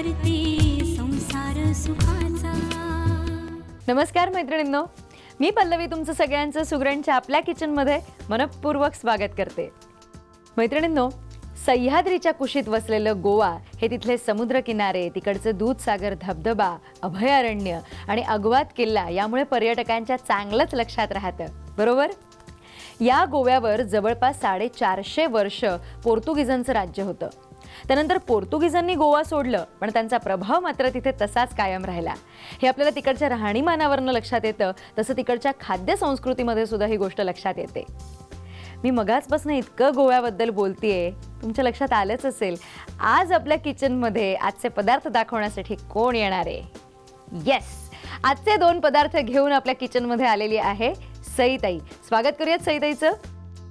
करते संसार सुखाचा. नमस्कार मैत्रिणींनो मी पल्लवी तुमचं सगळ्यांचं सुगरणच्या आपल्या किचनमध्ये मनपूर्वक स्वागत करते. मैत्रिणींनो सह्याद्रीच्या कुशीत वसलेलं गोवा हे तिथले समुद्रकिनारे तिकडचं दूधसागर धबधबा अभयारण्य आणि अगवात किल्ला यामुळे पर्यटकांच्या चांगलंच लक्षात राहतं. बरोबर? या गोव्यावर जवळपास साडेचारशे वर्ष पोर्तुगीजांचं राज्य होतं. त्यानंतर पोर्तुगीजांनी गोवा सोडलं पण त्यांचा प्रभाव मात्र तिथे तसाच कायम राहिला. हे आपल्याला तिकडच्या राहणीमानावरनं लक्षात येतं तसं तिकडच्या खाद्य संस्कृतीमध्ये सुद्धा ही गोष्ट लक्षात येते. मी मगाचपासून इतकं गोव्याबद्दल बोलतेय तुमच्या लक्षात आलंच असेल आज आपल्या किचनमध्ये आजचे पदार्थ दाखवण्यासाठी कोण येणार आहे? येस आजचे दोन पदार्थ घेऊन आपल्या किचनमध्ये आलेली आहे सईताई. स्वागत करूयात सईताईचं.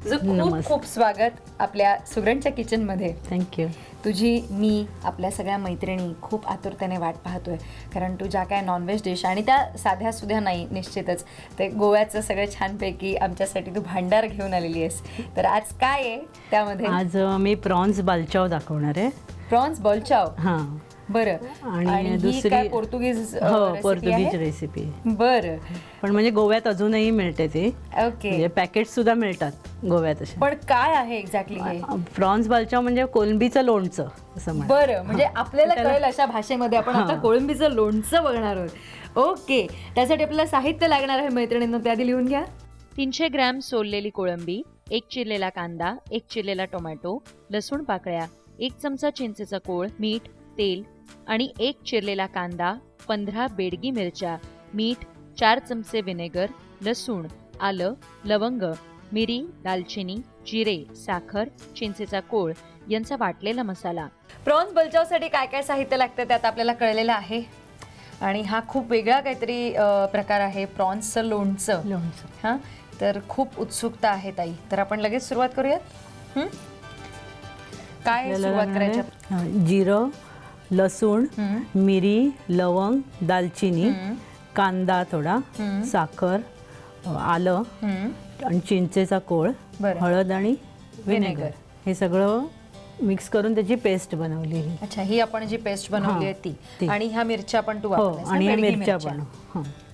खूप. खूप स्वागत आपल्या सुगरणच्या किचनमध्ये. थँक्यू तुझी मी आपल्या सगळ्या मैत्रिणी खूप आतुरतेने वाट पाहतोय. कारण तू ज्या काय नॉनव्हेज डिश आणि त्या साध्या सुध्या नाही निश्चितच. ते गोव्याचं सगळं छानपैकी आमच्यासाठी तू भांडार घेऊन आलेली आहेस. तर आज काय आहे त्यामध्ये? आज मी प्रॉन्स बालचाव दाखवणार आहे. प्रॉन्स बॉलचाव? हां. बरं. आणि ही दुसरी- काय पोर्तुगीज अ, हो recipe पोर्तुगीज आहे? रेसिपी बरं. पण म्हणजे गोव्यात अजूनही मिळते ती. ओके. म्हणजे पॅकेट सुद्धा मिळतात गोव्यात असे पण काय आहे एक्झॅक्टली हे? प्रॉन्स बालचाव म्हणजे कोलंबीचं लोणचं असं बरं म्हणजे आपल्याला कळेल अशा भाषेमध्ये आपण आता कोळंबीचं लोणचं बघणार आहोत. ओके त्यासाठी आपल्याला साहित्य लागणार आहे मैत्रिणींना त्याआधी लिहून घ्या. तीनशे ग्रॅम सोललेली कोळंबी एक चिरलेला कांदा एक चिरलेला टोमॅटो लसूण पाकळ्या एक चमचा चिंचेचा कोळ मीठ तेल आणि एक चिरलेला कांदा पंधरा बेडगी मिरच्या मीठ चार चमचे विनेगर लसूण आलं लवंग मिरी दालचिनी जिरे साखर चिंचेचा कोळ यांचा वाटलेला मसाला. प्रॉन्स बलचावसाठी काय काय साहित्य लागतं त्यात आपल्याला कळलेलं आहे. आणि हा खूप वेगळा काहीतरी प्रकार आहे प्रॉन्सचं लोणचं. लोणचं. हां? तर खूप उत्सुकता आहे ताई. तर आपण लगेच सुरुवात करूयात? हं? काय सुरुवात करायची जिरं लसूण. मिरी लवंग दालचिनी. कांदा थोडा. साखर आलं. आणि चिंचेचा कोळ. हळद आणि विनेगर. हे सगळं मिक्स करून त्याची पेस्ट बनवलेली अच्छा ही आपण जी पेस्ट बनवली आहे ती. आणि ह्या मिरच्या पण तू हो आणि मिरच्या पण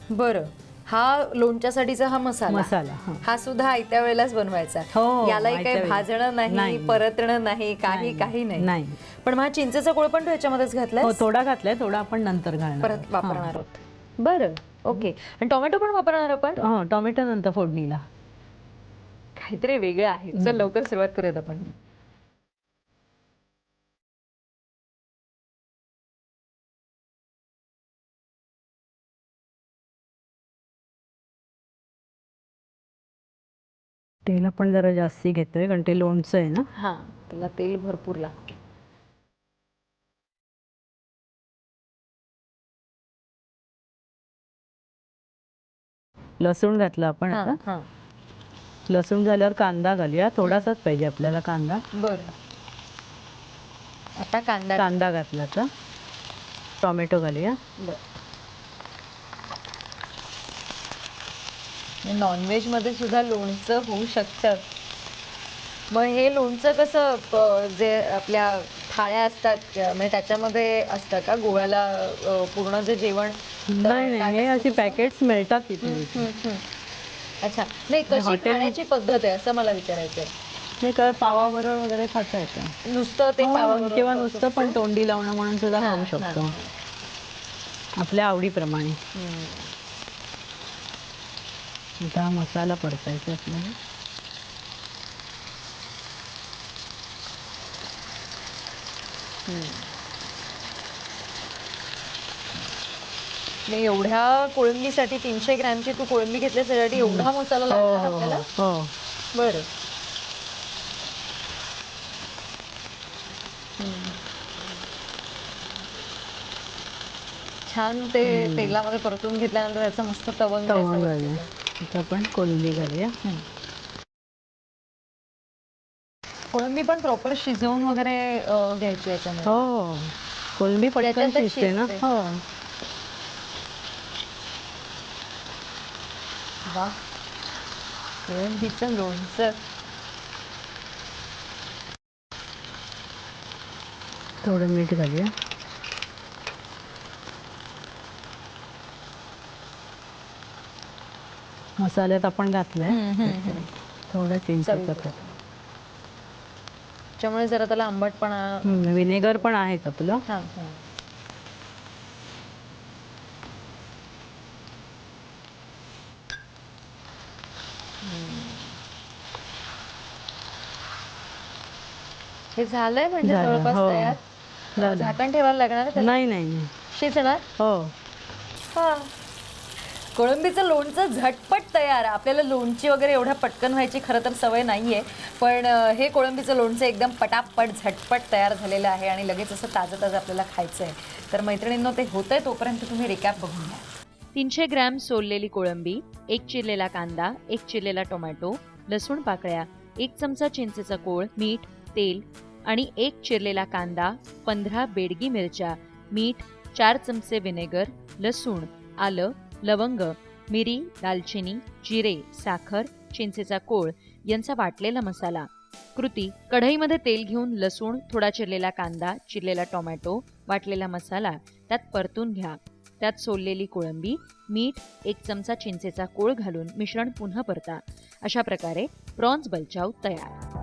बरं हा लोणच्यासाठीचा हा मसाला मसाला, हा. सुद्धा आयत्या वेळेलाच बनवायचा हो, यालाही काही. भाजणं नाही नाही. परतणं नाही काही काही नाही नाही. पण मग हा चिंचेचा कोळ पण तू ह्याच्यामध्येच घातलाय हो थोडा घातलाय थोडा आपण नंतर घालणार परत आहोत. वापरणार आहोत बरं ओके आणि टोमॅटो पण वापरणार आपण हां. हो टोमॅटो नंतर फोडणीला काहीतरी वेगळं आहे चल लवकर सुरुवात करूयात आपण तेल आपण जरा जास्ती घेतोय कारण ते लोणचं आहे ना. हा. त्याला तेल भरपूर लागते. लसूण घातलं आपण हा, आता. हा. लसूण झाल्यावर कांदा घालूया. थोडासाच पाहिजे आपल्याला कांदा. बरं. आता कांदा कांदा घातला तर. टोमॅटो घालूया. नॉनव्हेज मध्ये सुद्धा लोणचं होऊ शकतं. मग हे लोणचं कसं जे आपल्या थाळ्या असतात म्हणजे त्याच्यामध्ये असतं का गोव्याला पूर्ण जे जेवण? नाही नाही हे अशी पॅकेट्स मिळतात तिथे. अच्छा. नाही कशी खाण्याची पद्धत आहे असं मला विचारायचंय. हे काय पावाबरोबर वगैरे खाता येतं. नुसतं ते हो, किंवा नुसतं पण तोंडी लावणं म्हणून सुद्धा खाऊ शकतो. आपल्या आवडीप्रमाणे. आता हा मसाला परतायचा आपल्याला. नाही एवढ्या कोळंबीसाठी तीनशे ग्रॅमची तू कोळंबी घेतली त्यासाठी एवढा मसाला लागणार आपल्याला? हो बरं. छान ते तेलामध्ये परतून घेतल्यानंतर त्याचं मस्त तवंग तवा असं घालूया आता आपण कोलंबी घालूया. कोळंबी पण प्रॉपर शिजवून वगैरे घ्यायची याच्यामध्ये. हो. कोलंबी पटकन त्याच्यातच शिजते ना. शिजते. हो. वा. कोळंबीचं लोणचं. थोडं मीठ घालूया. मसाल्यात आपण घातलंय. थोडं चिंचेचं चवीपुरतं. त्यामुळे जरा त्याला आंबटपणा विनेगर पण आहेच आपलं हां झालंय म्हणजे जवळपास हो. तयार. झाकण ठेवायला लागणार नाही नाही. शिजणार? हो. हा. कोळंबीचं लोणचं झटपट तयार. आपल्याला लोणची वगैरे एवढ्या पटकन व्हायची खरं तर सवय नाही आहे पण हे कोळंबीचं लोणचं एकदम पटापट झटपट तयार झालेलं आहे आणि लगेच असं ताजं ताजं आपल्याला खायचं आहे तर मैत्रिणींनो ते होतंय तोपर्यंत तुम्ही रिकॅप बघून घ्या. तीनशे ग्रॅम सोललेली कोळंबी एक चिरलेला कांदा एक चिरलेला टोमॅटो लसूण पाकळ्या एक चमचा चिंचेचा कोळ मीठ तेल आणि एक चिरलेला कांदा पंधरा बेडगी मिरच्या मीठ चार चमचे व्हिनेगर लसूण आलं लवंग मिरी दालचिनी जिरे साखर चिंचेचा कोळ यांचा वाटलेला मसाला. कृती कढईमध्ये तेल घेऊन लसूण थोडा चिरलेला कांदा चिरलेला टोमॅटो वाटलेला मसाला त्यात परतून घ्या. त्यात सोललेली कोळंबी मीठ एक चमचा चिंचेचा कोळ घालून मिश्रण पुन्हा परता. अशा प्रकारे प्रॉन्स बलचाव तयार.